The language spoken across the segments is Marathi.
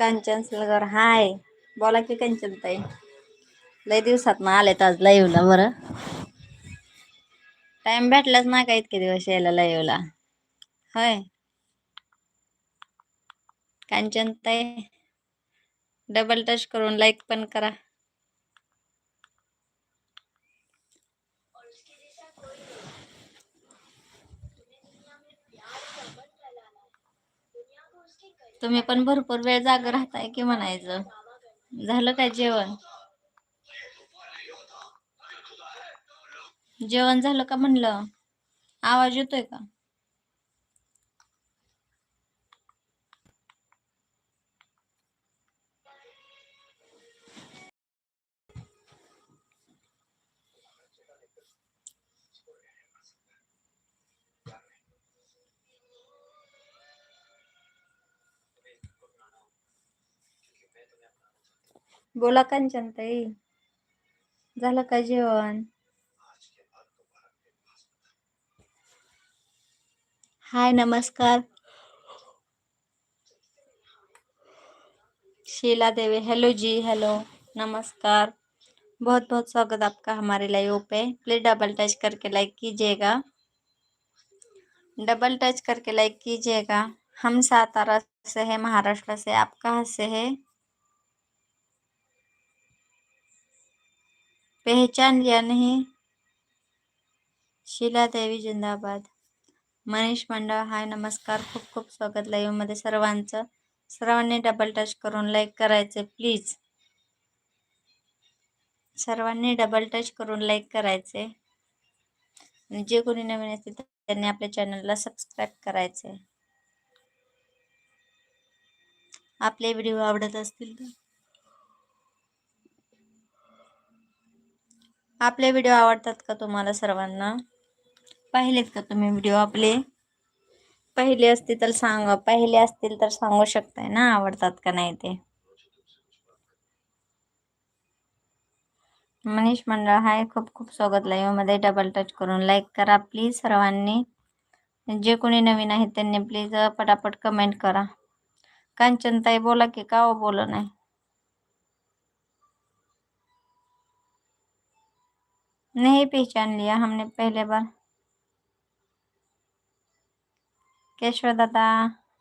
कांचन सलगर हाय. बोला की कांचन ताई. लय दिवसात ना आले आज लाईव्हला बरं. टाइम भेटलाच ना का इतके दिवस यायला लाईव्हला? होय. कांचन ताई डबल टच करून लाईक पण करा. तुम्ही पण भरपूर वेळ जाग राहताय की म्हणायचं. झालं काय जेवण? जेवण झालं का म्हणलं? आवाज येतोय का? बोला कांचन ताई. झालं का जेवण? हाय, नमस्कार. शीला देवी हेलो जी हेलो नमस्कार. बहुत बहुत स्वागत आपका हमारे लाइव पे. प्लीज़ डबल टच करके लाइक कीजिएगा. डबल टच करके लाइक कीजिएगा. हम सातारा से है, महाराष्ट्र से. आप कहाँ से है? पहचान लिया नहीं। शीला देवी जिंदाबाद। मनीष मंडळ हाय नमस्कार। खूप खूप स्वागत लाईव्हमध्ये सर्वांचं. सर्वांनी डबल टच करून लाईक करायचं प्लीज सर्वांनी डबल टच करून लाईक करायचे आणि जे कोणी नवीन असतील त्यांनी आपल्या चॅनलला सबस्क्राईब करायचे आपले व्हिडिओ आवडत असतील तर आपले व्हिडिओ आवडतात का तुम्हाला सर्वांना? पाहिलेत का तुम्ही व्हिडिओ आपले? पहिले असतील तर सांग पहिले असतील तर सांगू शकताय ना आवडतात का नाही ते? मनीष मंडळ हाय खूप खूप स्वागत लाईव्हमध्ये डबल टच करून लाईक करा प्लीज सर्वांनी. जे कोणी नवीन आहेत त्यांनी प्लीज पटापट कमेंट करा. कांचनताई बोला की का हो बोल नाही नहीं पहचान लिया हमने पहले बार। केशव दादा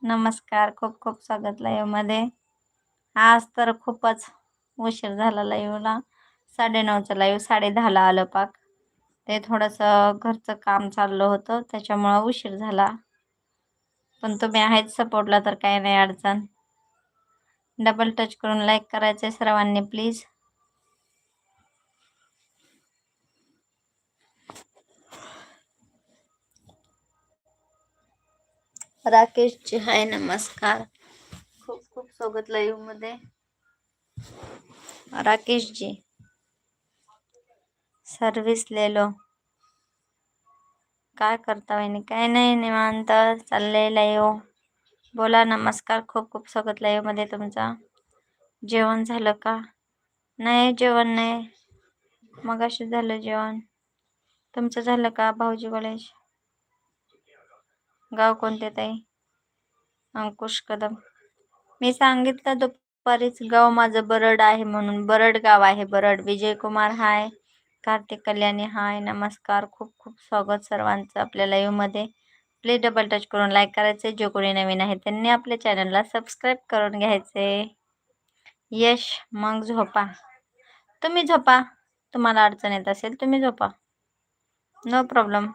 नमस्कार खूप खूप स्वागत लाईव्हमध्ये. आज तर खूपच उशीर झाला लाईव्हला. साडेनऊचं लाईव्ह साडे दहाला आलं पाक. ते थोडंसं घरचं काम चाललं होतं त्याच्यामुळं उशीर झाला. पण तुम्ही आहेत सपोर्टला तर काही नाही अडचण. डबल टच करून लाईक करायचे सर्वांनी प्लीज राकेशजी हाय नमस्कार. खूप खूप स्वागत लाईव्हमध्ये. राकेशजी सर्विस लेलो. काय करता वहिनी? काय नाही निवांत चाललंय लाईव्ह बोला नमस्कार. खूप खूप स्वागत लाईव्हमध्ये तुमचा. जेवण झालं का? नाही जेवण नाही. मग झालं जेवण. तुमचं झालं का भाऊजी कॉलेज गाव कोणते ताई? अंकुश कदम. मी सांगितलं दुपारीच गाव माझं बरड आहे म्हणून. बरड गाव आहे बरड. विजय कुमार हाय. कार्तिक कल्याणी हाय. नमस्कार. खूप खूप स्वागत सर्वांचं आपल्या लाईव्हमध्ये प्लीज डबल टच करून लाईक करायचे जे कोणी नवीन आहे त्यांनी आपल्या चॅनलला सबस्क्राईब करून घ्यायचे यश मग झोपा. तुम्ही झोपा. तुम्हाला अडचण येत असेल तुम्ही झोपा. नो प्रॉब्लेम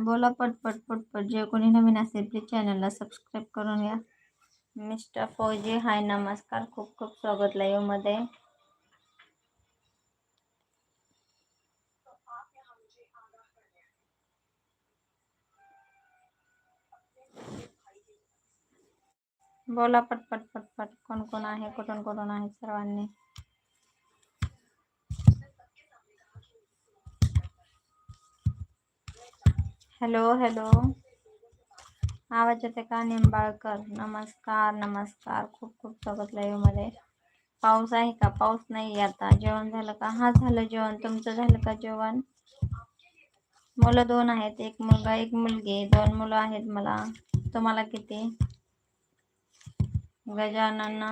बोला पटपट पटपट जे कोणी नवीन असेल प्लीज़ चॅनलला सबस्क्राईब करून घ्या मिस्टर फौजी, हाय, नमस्कार. खूप खूप स्वागत बोला पटपट पटपट कोण कोण आहे? कुठून कुठून आहे सर्वांनी? Hello hello. आवाज येते का? निंबाळकर. नमस्कार नमस्कार. खूप खूप स्वागत लाईव्हमध्ये पाऊस आहे का? पाऊस नाही आता. जेवण झालं का? हा झालं जेवण. तुमचं झालं का जेवण? मुलं दोन आहेत. एक मुलगा एक मुलगी. दोन मुलं आहेत मला. तुम्हाला किती? गजानन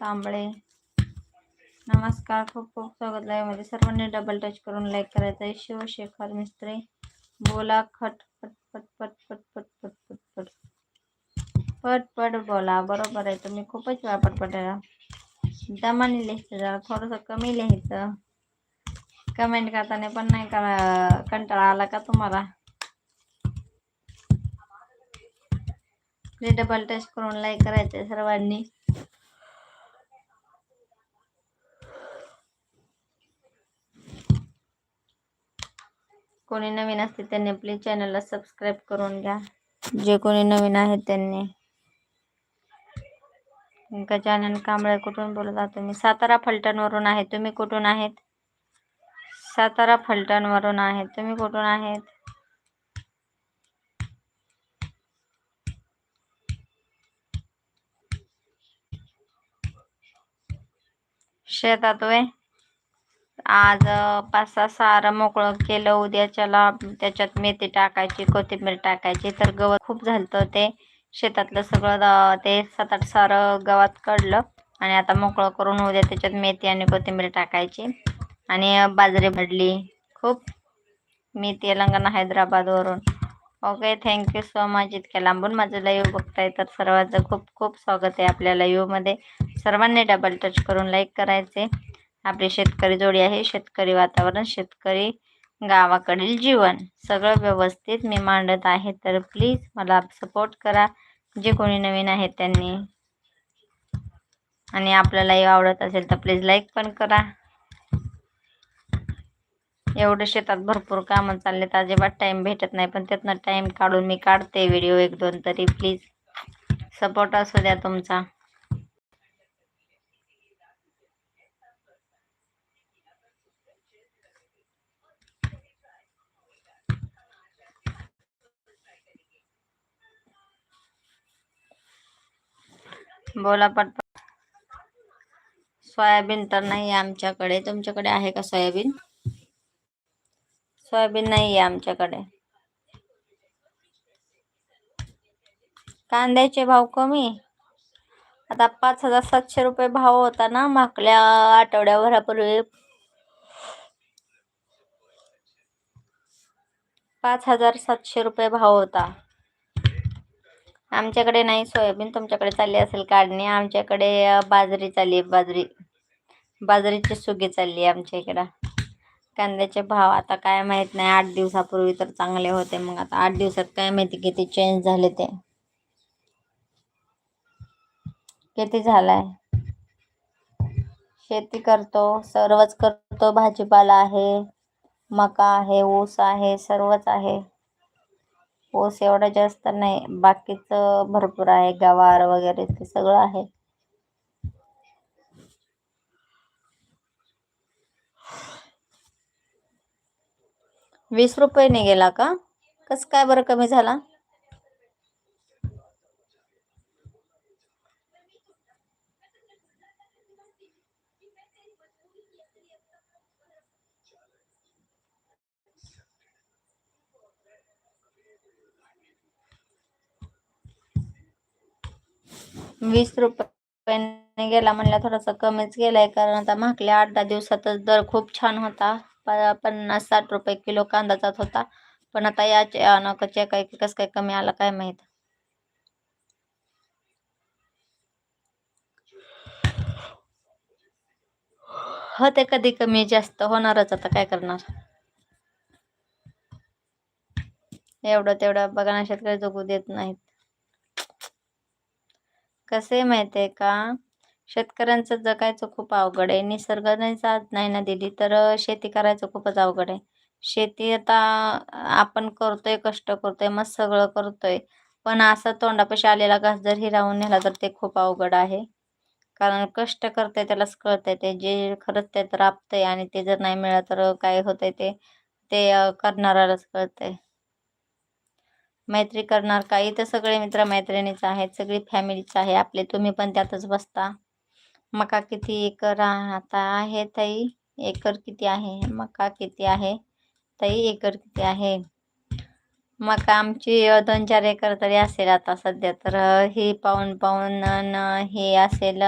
कांबळे. नमस्कार. खूप खूप स्वागत आहे मध्ये सर्वांनी डबल टच करून लाईक करायचं. आहे शिवशेखर मिस्त्री. बोला खट पट पट पट पट पट पट पट पट. पट पट बोला बरोबर आहे. तुम्ही खूपच वेळा आहे दमाने लिहायचं जरा थोडंसं कमी लिहायचं. कमेंट करताना पण नाही का कंटाळा आला का तुम्हाला? डबल टच करून लाईक करायचं आहे सर्वांनी. कोणी नवीन असते त्यांनी प्लीज चॅनलला सबस्क्राईब करून घ्या. जे कोणी नवीन आहेत त्यांनी. गजानन कांबळे कुठून बोलत आहात तुम्ही? सातारा फलटणवरून आहे. तुम्ही कुठून आहेत? सातारा फलटणवरून आहेत तुम्ही कुठून आहेत? शेतात वय आज पाच सहा सारं मोकळं केलं. उद्याच्याला त्याच्यात मेथी टाकायची कोथिंबीर टाकायची. तर गवत खूप झालं ते. शेतातलं सगळं ते सात आठ सारं गवत काढलं. आणि आता मोकळं करून उद्या त्याच्यात मेथी आणि कोथिंबीर टाकायची. आणि बाजरी भरली. खूप. मी Telangana हैदराबादवरून. Okay thank you so much इतक्या लांबून माझं लाईव्ह बघताय तर सर्वांचं खूप खूप स्वागत आहे आपल्या लाईव्हमध्ये सर्वांनी डबल टच करून लाईक करायचे. आपली शेतकरी जोडी आहे. शेतकरी वातावरण शेतकरी गावाकडील जीवन. सगळं व्यवस्थित. मी मांडत आहे. तर प्लीज मला सपोर्ट करा. जे कोणी नवीन आहेत त्यांनी. आणि आपल्यालाही आवडत असेल तर प्लीज लाईक पण करा. एवढं शेतात भरपूर कामं चाललेत. अजिबात टाईम भेटत नाही. पण त्यातनं टाईम काढून मी काढते. व्हिडिओ एक दोन तरी. प्लीज सपोर्ट असू द्या तुमचा. बोला पटपट. सोयाबीन तर नाही आमच्याकडे. तुमच्याकडे आहे का सोयाबीन? सोयाबीन नाही आहे आमच्याकडे. कांद्याचे भाव कमी आता पाच हजार सातशे रुपये भाव होता ना मागल्या आठवड्याभरापूर्वी. पाच हजार सातशे रुपये भाव होता. आमच्याकडे नाही सोयाबीन तुमच्याकडे चालली असेल काढणे. आमच्याकडे बाजरी चालली बाजरी. बाजरीची सुगी चालली आहे आमच्या इकडं. कांद्याचे भाव आता काय माहीत नाही आठ दिवसापूर्वी तर चांगले होते. मग आता आठ दिवसात काय माहिती किती चेंज झाले ते. किती झालाय? शेती करतो सर्वच करतो. भाजीपाला आहे मका आहे ऊस आहे सर्वच आहे. ऊस एवढा जास्त नाही. बाकीचं भरपूर आहे. गवार वगैरे ते सगळं आहे. वीस रुपये गेला का? कसं काय बरं कमी झाला? वीस रुपयाने गेला म्हणला थोडासा कमीच गेलाय कारण आता मागल्या आठ दहा दिवसातच दर खूप छान होता. पन्नास साठ रुपये किलो कांदा जात होता. पण आता या अनकच्या काही कस काय कमी आला काय माहीत? हो ते कधी कमी जास्त होणारच आता काय करणार? एवढं तेवढं बघा ना शेतकरी जगू देत नाहीत. कसे माहिती आहे का? शेतकऱ्यांचं जगायचं खूप अवघड आहे. निसर्गाने साथ नाही ना दिली तर शेती करायचं खूपच अवघड आहे. शेती आता आपण करतोय कष्ट करतोय मग सगळं करतोय. पण असं तोंडापाशी आलेला घास जर हिरावून नेला तर ते खूप अवघड आहे. कारण कष्ट करते त्यालाच कळतंय. ते जे खरंच त्यात राबतंय आणि ते जर नाही मिळालं तर काय होतंय ते? ते करणारालाच कळतंय. मैत्री करणार काही तर सगळे मित्र मैत्रिणीच आहेत सगळी फॅमिलीच आहे. आपले तुम्ही पण त्यातच बसता. मका किती एकर आता आहे ताई? एकर किती आहे? मका किती आहे? ताई एकर किती आहे? मका आमची दोन चार एकर तरी असेल आता सध्या. तर हे ही पाहून पाहून हे असेल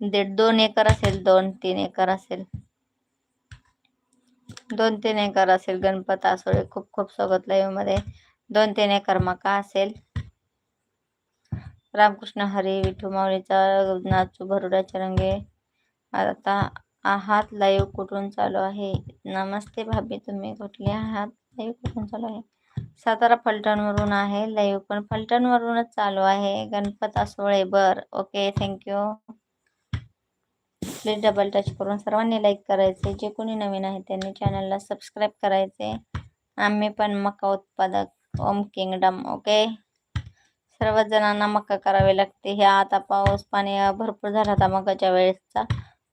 दीड दोन एकर असेल दोन तीन एकर असेल. दोन तीन एकर असेल गणपत आसोळे. खूप खूप स्वागत लाईव्हमध्ये. दोन तीन एकर मका असेल. रामकृष्ण हरी विठू माऊलीचा नाचू भरुडाच्या रंगे. आता आहात लाईव्ह कुठून चालू आहे? नमस्ते भाभी तुम्ही कुठले आहात? लाईव्ह कुठून चालू आहे? सातारा फलटणवरून आहे लाईव्ह पण फलटणवरूनच चालू आहे. गणपत असोळे बर. Okay thank you please double touch करून सर्वांनी लाईक करायचे. जे कोणी नवीन आहे त्यांनी चॅनलला सबस्क्राईब करायचे. आम्ही पण मका उत्पादक ओम किंगडम ओके? सर्वच जणांना मका करावी लागते. हे आता पाऊस पाणी भरपूर झाला होता मकाच्या वेळेसचा.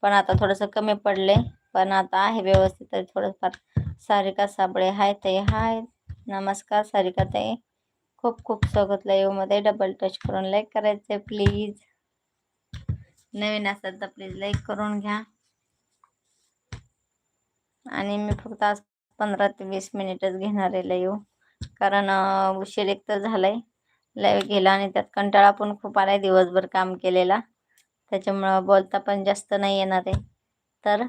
पण आता थोडंसं कमी पडले. पण आता आहे व्यवस्थित थोडंफार. सारिका साबळे हाय ताई हाय. नमस्कार सारिका ताई. खूप खूप स्वागत लाईव्हमध्ये. डबल टच करून लाईक करायचे प्लीज नवीन असेल तर प्लीज लाईक करून घ्या. आणि मी फक्त आज पंधरा ते वीस मिनिटच घेणार आहे लाईव्ह कारण उशीर एक तर झालाय. लाईव्ह गेला आणि त्यात कंटाळा पण खूप आलाय दिवसभर काम केलेला. त्याच्यामुळं बोलता पण जास्त नाही येणार आहे. तर?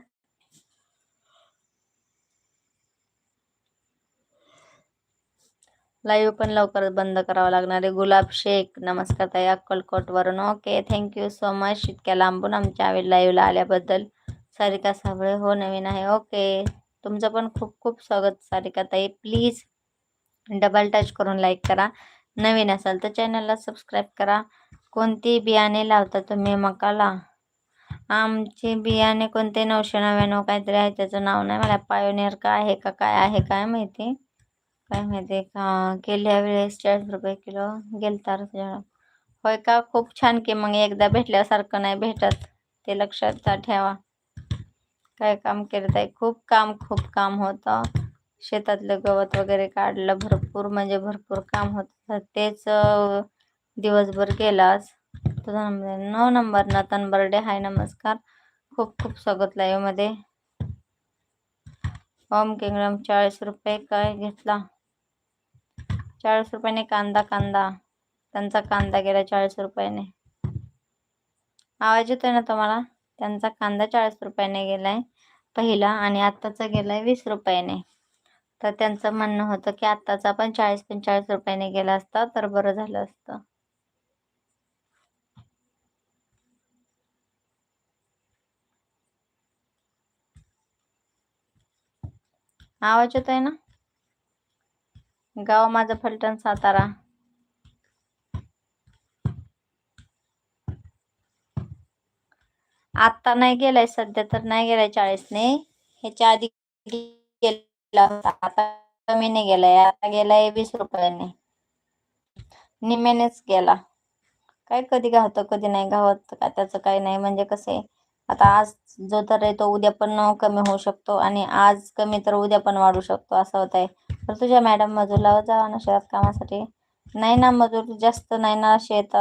लाईव्ह पण लवकर बंद करावं लागणार आहे. गुलाब शेख नमस्कार ताई अक्कलकोटवरून. Okay thank you so much इतक्या लांबून आमच्या लाईव्हला आल्याबद्दल. सारिका साबळे हो नवीन आहे. ओके तुमचं पण खूप खूप स्वागत सारिका ताई. प्लीज डबल टच करून लाईक करा. नवीन असाल तर चॅनलला सबस्क्राईब करा. कोणती बियाणे लावता तुम्ही मकाला? आमचे बियाणे कोणते? नऊशे नव्याण्णव काहीतरी आहे. त्याचं नाव नाही मला. पायोनियर का आहे का? काय आहे? काय माहिती? काय माहिती? का गेल्या वेळेस चाळीस रुपये किलो गेलतार होय का? खूप छान की मग एकदा भेटल्यासारखं नाही भेटत. ते लक्षात ठेवा. काय काम करताय खूप काम खूप काम होतं. शेतातलं गवत वगैरे काढलं भरपूर म्हणजे भरपूर काम होतं. तेच दिवसभर गेलाच तुझा नंबर नऊ नंबर नतन बर्डे हाय नमस्कार. खूप खूप स्वागत लाईव्हमध्ये. होम किंगडम चाळीस रुपये काय घेतला? चाळीस रुपयाने कांदा कांदा. त्यांचा कांदा गेला चाळीस रुपयाने. आवाज येतोय ना तुम्हाला? त्यांचा कांदा चाळीस रुपयाने गेलाय पहिला. आणि आत्ताचा गेलाय वीस रुपयाने. तर त्यांचं म्हणणं होतं की आत्ताच पण चाळीस पंचेचाळीस रुपयाने गेला असता तर बरं झालं असतं. आवाज येतोय ना? गाव माझं फलटण सातारा. आत्ता नाही गेलाय सध्या तर नाही गेलाय चाळीसने. ह्याच्या आधी होता आता नाही गेलाय. आता गेलाय वीस रुपयाने. निम्यानेच गेला. काय कधी गावतं कधी नाही गावत का त्याचं काही नाही. म्हणजे कसं आहे आता आज जो तर आहे तो उद्या पण कमी होऊ शकतो आणि आज कमी तर उद्या पण वाढू शकतो असं होत आहे. तर तुझ्या मॅडम मजूरला जावा ना शेतात कामासाठी. नाही ना मजूर जास्त नाही ना शेत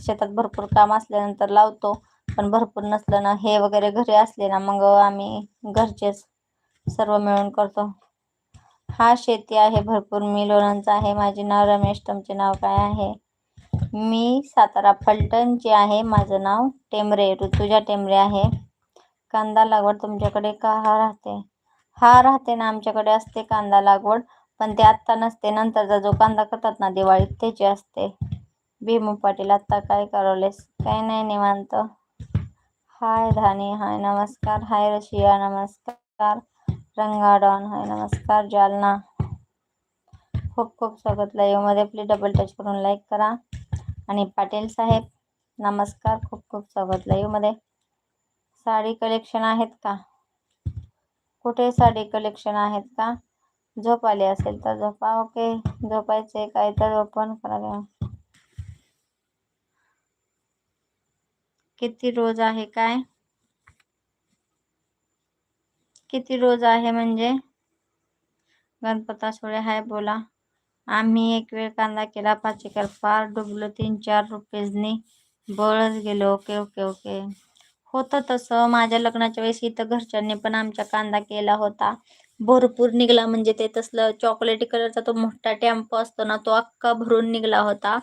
शेतात भरपूर काम असल्यानंतर लावतो. पण भरपूर नसलं ना हे वगैरे घरी असले ना मग आम्ही घरचेच सर्व मिळून करतो. हा शेती आहे भरपूर मी लोणचा आहे. माझे नाव रमेश तुमचे नाव काय आहे? मी सातारा फलटणचे आहे माझं नाव टेमरे ऋतुजा टेमरे आहे. कांदा लागवड तुमच्याकडे का हा राहते? हा राहते ना आमच्याकडे असते कांदा लागवड पण ते आत्ता नसते. नंतरचा जो कांदा करतात ना दिवाळीत त्याची असते. भीमू पाटील आत्ता काय करवलेस? काय नाही निवांत. हाय धानी हाय नमस्कार. हाय रशिया नमस्कार. रंगाडॉन हाय नमस्कार जालना. खूप खूप स्वागत लाईव्हमध्ये प्लीज डबल टच करून लाईक करा. आणि पाटील साहेब नमस्कार. खूप खूप स्वागत लाईव्हमध्ये साडी कलेक्शन आहेत का? कुठे साडी कलेक्शन आहेत का? झोप आली असेल तर झोपा. ओके झोपायचे काय तर ओपन करा किती रोज आहे काय? किती रोज आहे म्हणजे? गणपता सोळे हाय बोला. आम्ही एक वेळ कांदा केला पाच एकर फार डुबलो तीन चार रुपयेजनी बळच गेलो. Okay okay okay. होतं तसं. माझ्या लग्नाच्या वेळेस इथं घरच्यांनी पण आमच्या कांदा केला होता. भरपूर निघला म्हणजे ते तसलं चॉकलेटी कलरचा तो मोठा टेम्पो असतो ना तो अख्खा भरून निघला होता.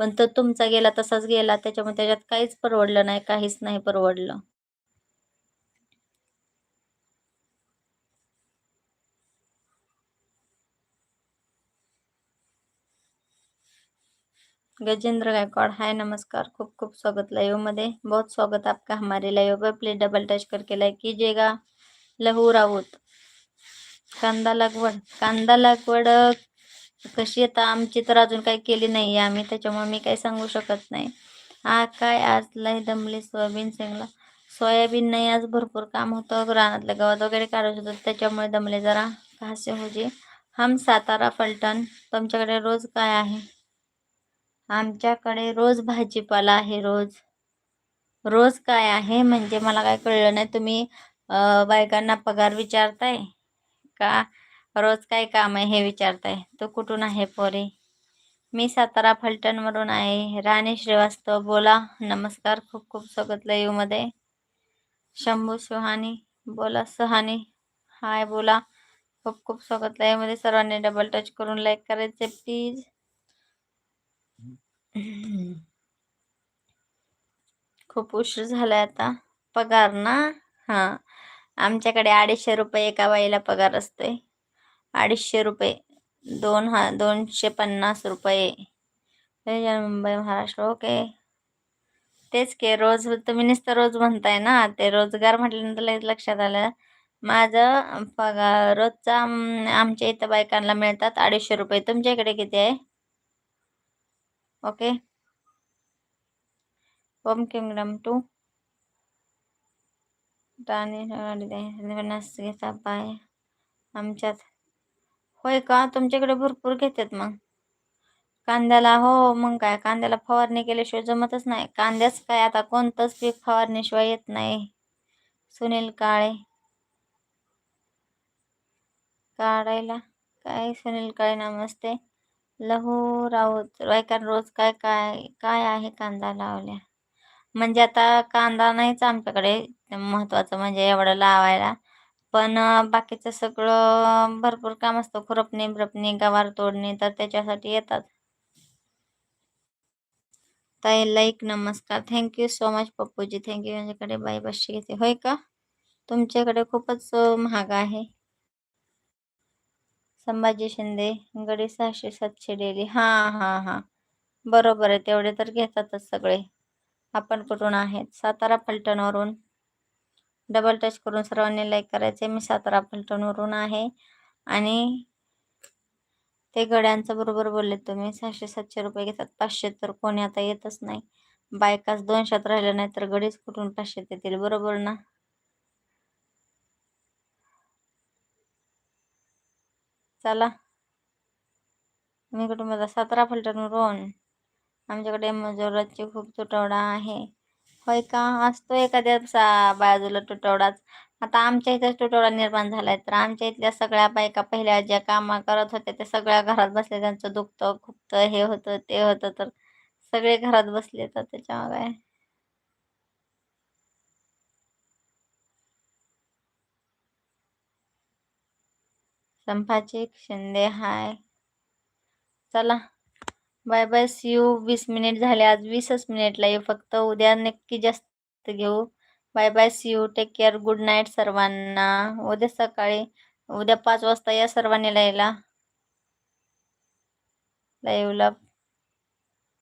पण तो तुमचा गेला तसाच गेला. त्याच्यामुळे त्याच्यात काहीच परवडलं नाही काहीच नाही परवडलं. गजेंद्र गायकवाड़ हाय नमस्कार. खूप खूप स्वागत लाइवमध्ये बहुत स्वागत आपका हमारे लाइव पर प्लीज डबल टच करके लाइक कीजिएगा. लहू राऊत. कांदा लागवड. कांदा लागवड कशी आता आमची तर अजून काही केली नाही आहे आम्ही त्याच्यामुळे मी काही सांगू शकत नाही. हा काय? आज लय दमली सोयाबीन शेंगला. सोयाबीन नाही आज भरपूर काम होतं. रानातल्या गवत वगैरे काढत होतं त्याच्यामुळे दमले जरा. घासे होजे हम सातारा फलटण. तुमच्याकडे रोज काय आहे? आमच्याकडे रोज भाजीपाला आहे रोज. रोज काय आहे म्हणजे मला काय कळलं नाही. तुम्ही बायकांना पगार विचारताय का? रोज काय काम आहे हे विचारताय. तो कुठून आहे पोरे? मी सातारा फलटणवरून आहे. राणी श्रीवास्तव बोला. नमस्कार. खूप खूप स्वागत यूमध्ये. शंभू सुहानी बोला. सहानी हाय बोला. खूप खूप स्वागत यूमध्ये. सर्वांनी डबल टच करून लाईक करायचे प्लीज खूप उशीर झालाय आता. पगार ना? हां. आमच्याकडे अडीचशे रुपये एका बाईला पगार असतोय. अडीचशे रुपये. दोन हा दोनशे पन्नास रुपये. मुंबई महाराष्ट्र ओके. तेच के रोज तुम्ही नुसतं रोज म्हणताय ना? ते रोजगार म्हटल्यानंतर लगेच लक्षात आलं. माझं पगार रोजचा आमच्या इथं बायकांना मिळतात अडीचशे रुपये. तुमच्या इकडे किती आहे? ओके ओम किंगडम टू पन्नास घेता पाय आमच्यात होय का तुमच्याकडे भरपूर घेतात मग कांद्याला हो मग काय कांद्याला फवारणी केल्याशिवाय जमतच नाही कांद्याच काय आता कोणतंच पीक फवारणीशिवाय येत नाही सुनील काळे काढायला काय सुनील काळे नमस्ते लहू राऊत बायकांना रोज काय काय काय आहे कांदा लावल्या? म्हणजे आता कांदा नाहीच आमच्याकडे महत्त्वाचं म्हणजे एवढं लावायला. पण बाकीचं सगळं भरपूर काम असतं. खुरपणी ब्रपणी गवार तोडणे तर त्याच्यासाठी येतात. ताई लाईक नमस्कार. Thank you so much Pappuji. Thank you माझ्याकडे बाई बशी घेते. होय का? तुमच्याकडे खूपच महाग आहे. संभाजी शिंदे गडी सहाशे सातशे डेली. हां हां हां. बरोबर आहे. तेवढे तर घेतातच सगळे. आपण कुठून आहेत? सातारा फलटणवरून. डबल टच करून सर्वांनी लाईक करायचे मी सातारा फलटणवरून आहे. आणि ते गड्यांचं बरोबर बोलले तुम्ही. सहाशे सातशे रुपये घेतात. पाचशे तर कोणी आता येतच नाही. बायकाच दोनशेत राहिलं नाही तर गडीच कुठून पाचशेत येतील बरोबर ना? चला. मी कुटुंबाचा सतरा फलटणवरून आमच्याकडे मजुराची खूप तुटवडा आहे. होय का? असतो एखाद्या बाजूला तुटवडाच. आता आमच्या इथेच तुटवडा निर्माण झालाय. तर आमच्या इथल्या सगळ्या बायका पहिल्या ज्या कामा करत होत्या त्या सगळ्या घरात बसल्या. त्यांचं दुखतं खुपतं हे होतं ते होतं. तर सगळे घरात बसले तर त्याच्यामुळे संभाजी शिंदे हाय. चला. बाय बाय सी यू वीस मिनिट झाले. आज वीसच मिनिटला येऊ फक्त. उद्या नक्की जास्त घेऊ. Bye bye see you take care good night सर्वांना. उद्या सकाळी. उद्या पाच वाजता या सर्वांनी लाईव्हला लाईव्हला